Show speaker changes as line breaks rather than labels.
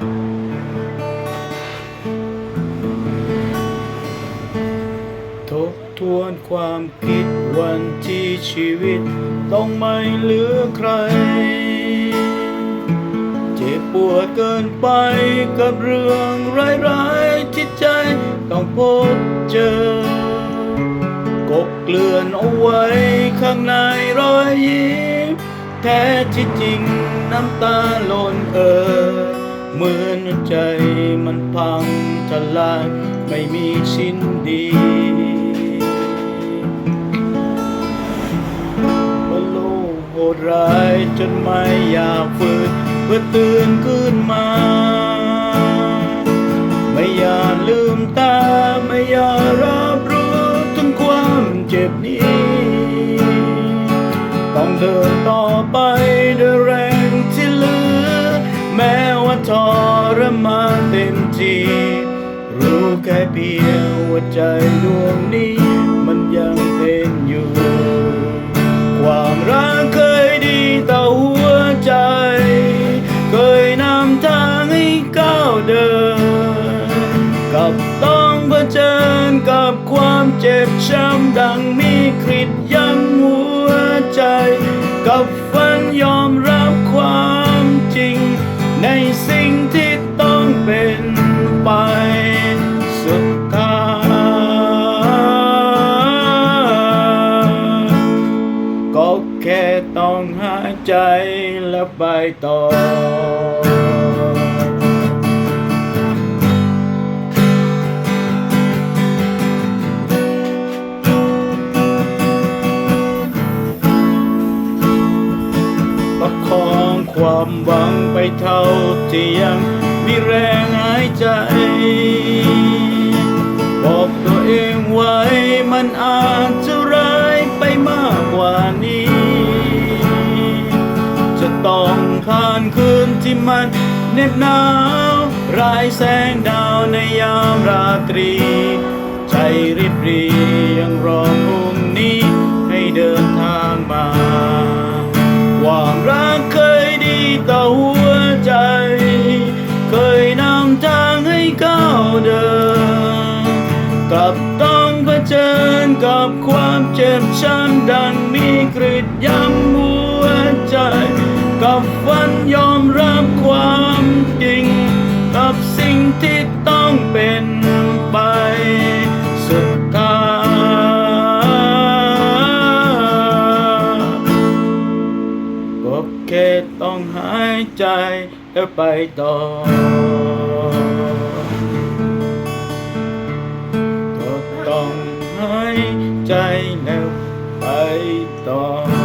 ทบทวนความคิดวันที่ชีวิต ต้องไม่เหลือใคร เจ็บปวดเกินไปกับเรื่องร้ายๆที่ใจต้องพบเจอกบเกลื่อนเอาไว้ข้างในรอยยิ้มแท้ที่จริงน้ำตาหล่นเอ่อ เหมือนใจมันพังทลายไม่มีชิ้นดีว่าโลกโหดร้ายจนไม่อยากฝืนเพื่อตื่นขึ้นมา ไม่อยากลืมตาไม่อยากรับรู้ถึงความเจ็บนี้ ต้องเดินต่อไป ทรมานเต็มทีรู้แค่เพียงว่าใจดวงนี้มันยังเป็นอยู่ ความรักเคยดีต่อหัวใจ เคยนำทางให้ก้าวเดิน กับต้องเผชิญกับความเจ็บช้ำดังมีคริดยังหัวใจ กับฝันยอมรับความจริงในสิ่ง ใจและไปต่อ ประคองความหวังไปเท่าที่ยังมีแรงหายใจ บอกตัวเองไว้มันอาจ คืนที่มันเหน็บหนาวรายแสงดาวในยามราตรี ใจริบรียังรอพรุ่งนี้ให้เดินทางมาความรักเคยดีต่อหัวใจ เคยนำทางให้ก้าวเดินกลับต้องเผชิญกับความเจ็บช้ำดังมีกริดย้ำ ก็แค่ต้องหายใจแล้วไปต่อก็ต้องหายใจแล้วไปต่อ